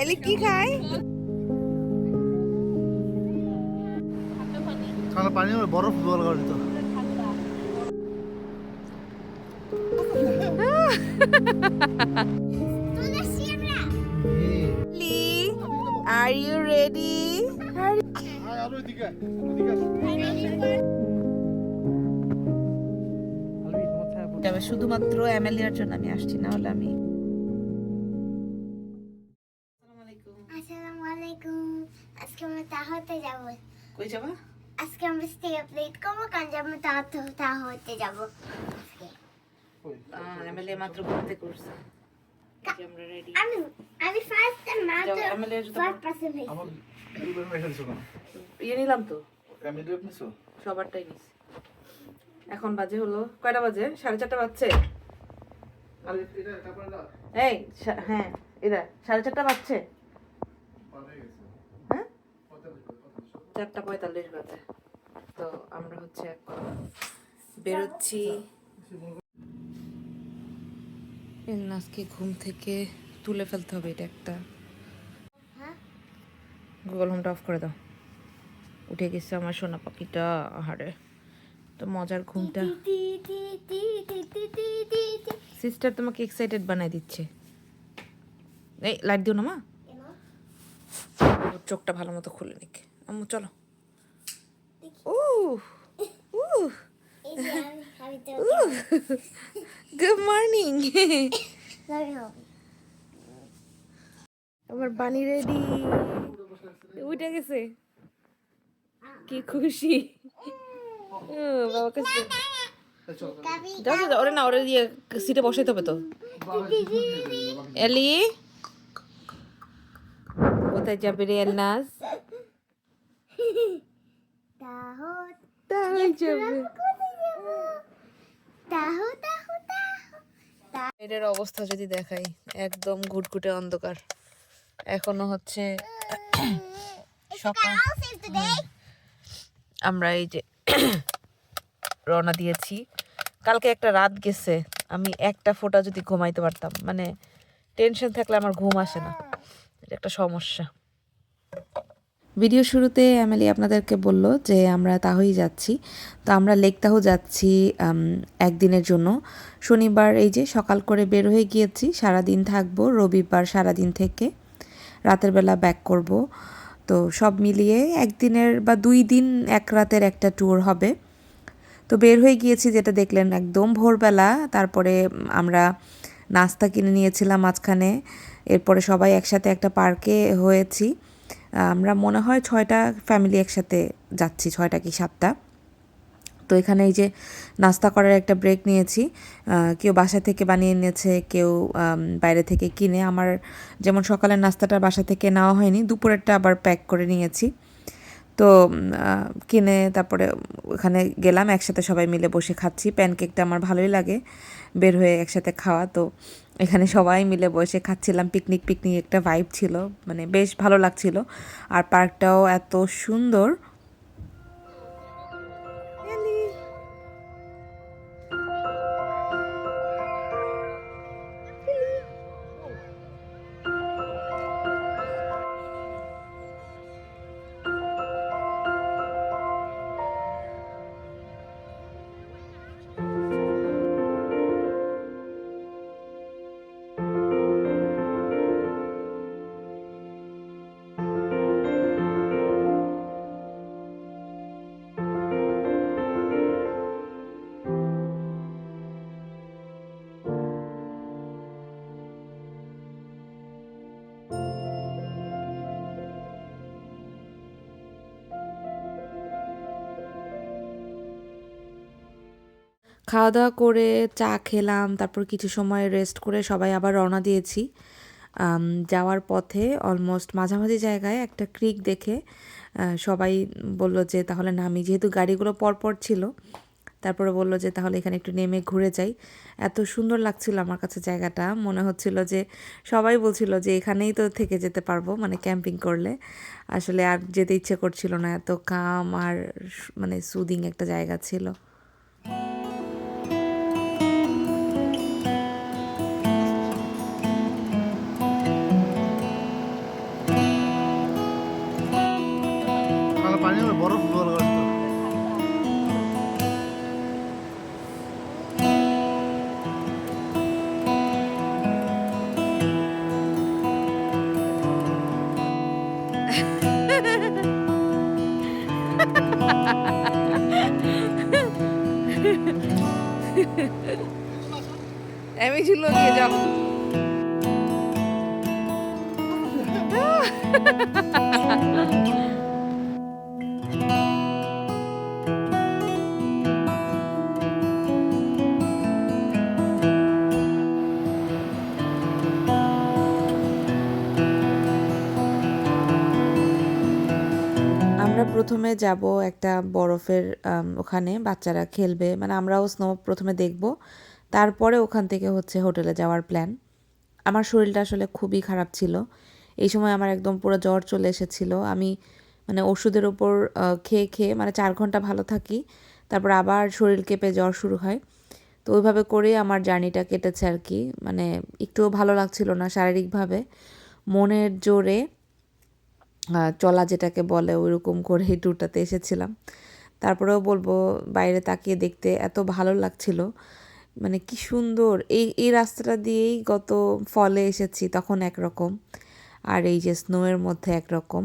এলি কি খায়? ঠান্ডা পানি বরফ জল করে তো Are you ready? আর এদিকে যাবে শুধুমাত্র এমএলএর জন্য আমি আসছি না হলে আমি আসসালামু আলাইকুম। আজকে আমরা তাহতে যাব। কই যাবা? আজকে আমরা স্টে প্লেট করব কারণ আমরা তাহতে তাহতে যাব। আজকে। মাত্র ঘুরতে করছে। আমি আমি ফার্স্ট মাত্র ফার্স্ট পার্সন হয়েছি। আমার দুবার ইয়ে নিলাম তো। সবারটাই নিছি। এখন বাজে হলো কয়টা বাজে? সাড়ে চারটা বাজছে। এই হ্যাঁ এরা সাড়ে চারটা বাজছে। হ্যাঁ চারটা পঁয়তাল্লিশ বাজে। তো আমরা হচ্ছে এখন বেরোচ্ছি। নাচকে ঘুম থেকে তুলে ফেলতে হবে এটা একটা। হ্যাঁ? গুগল হোমটা অফ করে দাও। উঠে গেছে আমার সোনা পাখিটা আহারে। তো মজার ঘুমটা। সিস্টার তোমাকে এক্সাইটেড বানায় দিচ্ছে। এই লাইট দিও না মা। চোখটা ভালো মতো খুলে নিক। আম্মু, চলো। ও ও গুড মর্নিং আমার বানি রেডি উঠে গেছে। কি খুশি? ও, বাবা কাছে কাবি যাও যাও, যাও, ওরে না ওরে দিয়ে সিটে বসাইতে হবে তো। এলি? কোথায় যাবে রে এলনাস? এর অবস্থা যদি দেখাই একদম ঘুটঘুটে অন্ধকার। এখনও হচ্ছে সকাল আমরা এই যে রওনা দিয়েছি। কালকে একটা রাত গেছে, আমি একটা ফোঁটা যদি ঘুমাইতে পারতাম মানে টেনশন থাকলে আমার ঘুম আসে না। এটা একটা সমস্যা। ভিডিও শুরুতে এমএলই আপনাদেরকে বলল যে, আমরা তাহই যাচ্ছি। তো আমরা লেক তাহ যাচ্ছি একদিনের জন্য। শনিবার এই যে সকাল করে বের হয়ে গিয়েছি, সারাদিন থাকব, রবিবার সারাদিন থেকে। রাতের বেলা ব্যাক করব। তো সব মিলিয়ে একদিনের বা দুই দিন এক রাতের একটা ট্যুর হবে। তো বের হয়ে গিয়েছি যেটা দেখলেন একদম ভোরবেলা, তারপরে আমরা নাস্তা কিনে নিয়েছিলাম মাঝখানে, এরপরে সবাই একসাথে একটা পার্কে হয়েছি। আমরা মনে হয় ছয়টা ফ্যামিলি একসাথে যাচ্ছি, ছয়টা কি সাতটা। তো এখানে এই যে নাস্তা করার একটা ব্রেক নিয়েছি। কেউ বাসা থেকে বানিয়ে নিয়েছে, কেউ বাইরে থেকে কিনে। আমার যেমন সকালের নাস্তাটা বাসা থেকে নেওয়া হয়নি, দুপুরেরটা আবার প্যাক করে নিয়েছি। তো কিনে তারপরে ওখানে গেলাম, একসাথে সবাই মিলে বসে খাচ্ছি। প্যানকেকটা আমার ভালোই লাগে বের হয়ে একসাথে খাওয়া। তো এখানে সবাই মিলে বসে খাচ্ছিলাম। পিকনিক পিকনিক একটা ভাইব ছিল মানে বেশ ভালো লাগছিল। আর পার্কটাও এত সুন্দর খাওয়া দাওয়া করে চা খেলাম, তারপর কিছু সময় রেস্ট করে সবাই আবার রওনা দিয়েছি। যাওয়ার পথে অলমোস্ট মাঝামাঝি জায়গায় একটা ক্রিক দেখে সবাই বলল যে তাহলে নামি যেহেতু গাড়িগুলো পরপর ছিল, তারপরে বলল যে তাহলে এখানে একটু নেমে ঘুরে যাই। এত সুন্দর লাগছিল আমার কাছে জায়গাটা। মনে হচ্ছিল যে সবাই বলছিল যে এখানেই তো থেকে যেতে পারব মানে ক্যাম্পিং করলে। আসলে আর যেতে ইচ্ছে করছিল না, এত কাম আর মানে সুদিং একটা জায়গা ছিল। ছিল নিয়ে যাও। আমরা প্রথমে যাব একটা বরফের ওখানে বাচ্চারা খেলবে। মানে আমরাও স্নো প্রথমে দেখব। তারপরে ওখান থেকে হচ্ছে হোটেলে যাওয়ার প্ল্যান আমার শরীরটা আসলে খুবই খারাপ ছিল। এই সময় আমার একদম পুরো জ্বর চলে এসেছিল। আমি মানে ওষুধের ওপর খেয়ে খেয়ে মানে চার ঘণ্টা ভালো থাকি, তারপর আবার শরীর কেঁপে জ্বর শুরু হয়। তো ওইভাবে করেই আমার জার্নিটা কেটেছে আর কি। মানে একটুও ভালো লাগছিল না শারীরিকভাবে। মনের জোরে চলা যেটাকে বলে ওইরকম করে এই ট্যুরটাতে এসেছিলাম। তারপরেও বলব বাইরে তাকিয়ে দেখতে এত ভালো লাগছিল। মানে কি সুন্দর। এই এই রাস্তাটা দিয়েই গত ফলে এসেছি তখন একরকম। আর এই যে স্নোয়ের মধ্যে একরকম।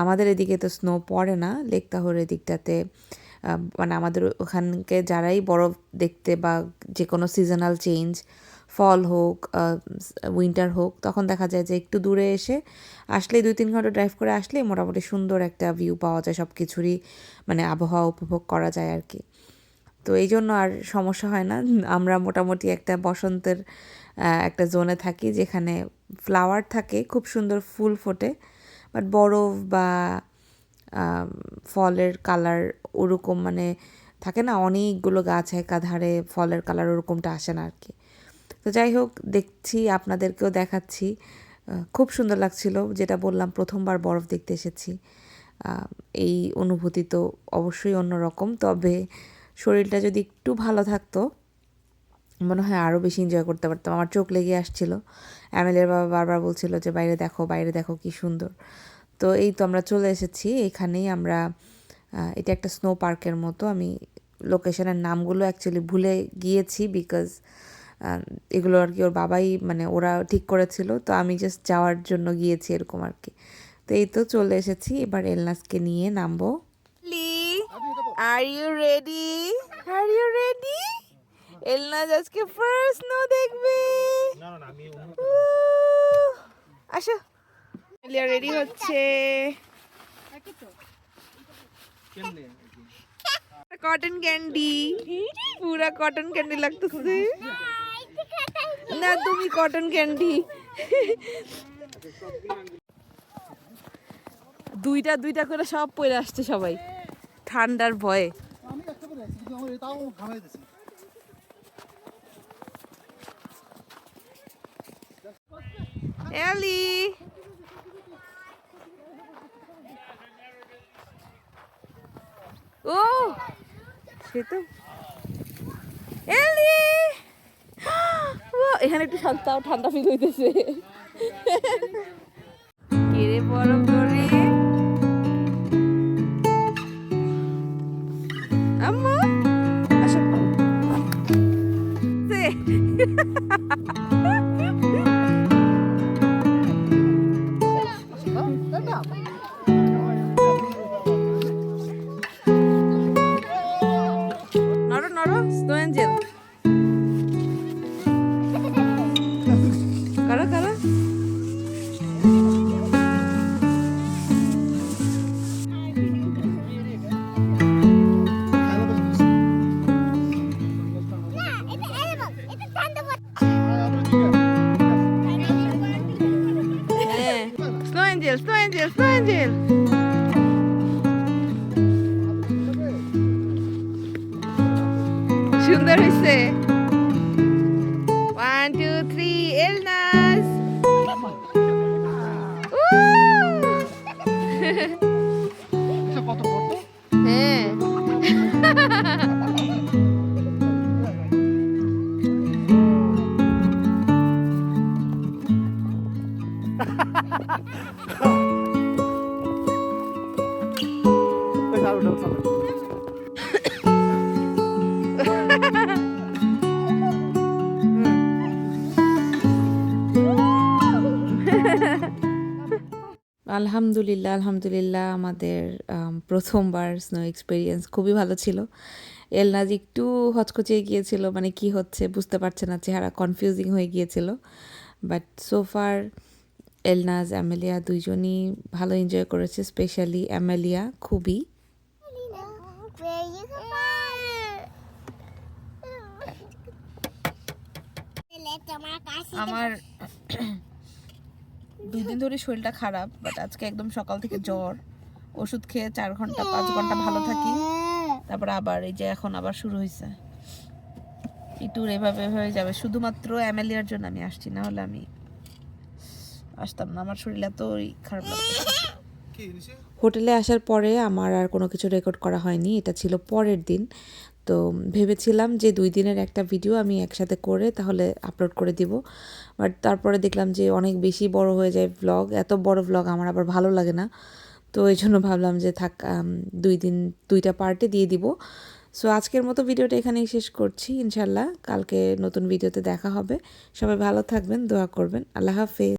আমাদের এদিকে তো স্নো পড়ে না লেক তাহরের দিকটাতে। মানে আমাদের ওখানকে যারাই বরফ দেখতে বা যে কোনো সিজনাল চেঞ্জ ফল হোক উইন্টার হোক, তখন দেখা যায় যে একটু দূরে এসে আসলেই দুই তিন ঘণ্টা ড্রাইভ করে আসলেই মোটামুটি সুন্দর একটা ভিউ পাওয়া যায়। সব কিছুরই মানে আবহাওয়া উপভোগ করা যায় আর কি। তো এই জন্য আর সমস্যা হয় না। আমরা মোটামুটি একটা বসন্তের একটা জোনে থাকি যেখানে ফ্লাওয়ার থাকে, খুব সুন্দর ফুল ফোটে, বাট বরফ বা ফলের কালার ওরকম মানে থাকে না, অনেকগুলো গাছ একাধারে ফলের কালার ওরকমটা আসে না আর কি তো যাই হোক, দেখছি, আপনাদেরকেও দেখাচ্ছি। খুব সুন্দর লাগছিল, যেটা বললাম, প্রথমবার বরফ দেখতে এসেছি। এই অনুভূতি তো অবশ্যই অন্যরকম, তবে শরীরটা যদি একটু ভালো থাকতো, মনে হয় আরও বেশি এনজয় করতে পারতাম। আমার চোখ লেগে আসছিল। অ্যামেলের বাবা বারবার বলছিল যে, বাইরে দেখো বাইরে দেখো কি সুন্দর। তো এই তো আমরা চলে এসেছি। এখানেই আমরা এটা একটা স্নো পার্কের মতো। আমি লোকেশনের নামগুলো অ্যাকচুয়ালি ভুলে গিয়েছি বিকজ এগুলো আর কি ওর বাবাই মানে ওরা ঠিক করেছিল। তো আমি জাস্ট যাওয়ার জন্য গিয়েছি এরকম আর কি। তো এই তো চলে এসেছি। এবার এলনাসকে নিয়ে নামবো। Are you ready are you ready Elnaz আজকে ফার্স্ট নো দেখবে না না আমি উহ, আসো এলিয়া রেডি হচ্ছে। কটন ক্যান্ডি পুরা কটন ক্যান্ডি লাগতেছে। না তুমি কটন ক্যান্ডি দুইটা দুইটা করে সব পরে আসছে সবাই। ঠান্ডার ভয়ে। আমি একটা করে আছি কিন্তু আমার এটাও ঘামাই দিছি। এলি। ও সে তো এলি। ও, এখানে একটু শান্তা ঠান্ডা ফিল হইতেছে। কেড়ে বরফ Ha ha ha ha! আলহামদুলিল্লাহ আলহামদুলিল্লাহ আমাদের আম, প্রথমবার স্নো এক্সপিরিয়েন্স খুবই ভালো ছিল। এলনাজ একটু হচকচিয়ে গিয়েছিল মানে কি হচ্ছে বুঝতে পারছে না চেহারা কনফিউজিং হয়ে গিয়েছিল। বাট সোফার এলনাজ অ্যামেলিয়া দুইজনই ভালো এনজয় করেছে স্পেশালি অ্যামেলিয়া খুবই। আমার দুদিন ধরে শরীরটা খারাপ বাট আজকে একদম সকাল থেকে জ্বর। ওষুধ খেয়ে চার ঘণ্টা, পাঁচ ঘণ্টা ভালো থাকি। তারপর আবার এই যে এখন আবার শুরু হয়েছে এই ট্যুর এভাবে হয়ে যাবে। শুধুমাত্র অ্যামেলিয়ার জন্য আমি আসছি না হলে আমি আসতাম না। আমার শরীর এতই খারাপ নিছে হোটেলে আসার পরে আমার আর কোনো কিছু রেকর্ড করা হয়নি, এটা ছিল পরের দিন। তো ভেবেছিলাম যে দুই দিনের একটা ভিডিও আমি একসাথে করে তাহলে আপলোড করে দিব। বাট তারপরে দেখলাম যে অনেক বেশি বড় হয়ে যায় ব্লগ এত বড় ব্লগ আমার আবার ভালো লাগে না। তো এই জন্য ভাবলাম যে থাক দুই দিন, দুইটা পার্টে দিয়ে দিব। সো আজকের মতো ভিডিওটা এখানেই শেষ করছি ইনশাল্লাহ কালকে নতুন ভিডিওতে দেখা হবে। সবাই ভালো থাকবেন, দোয়া করবেন। আল্লাহ হাফেজ।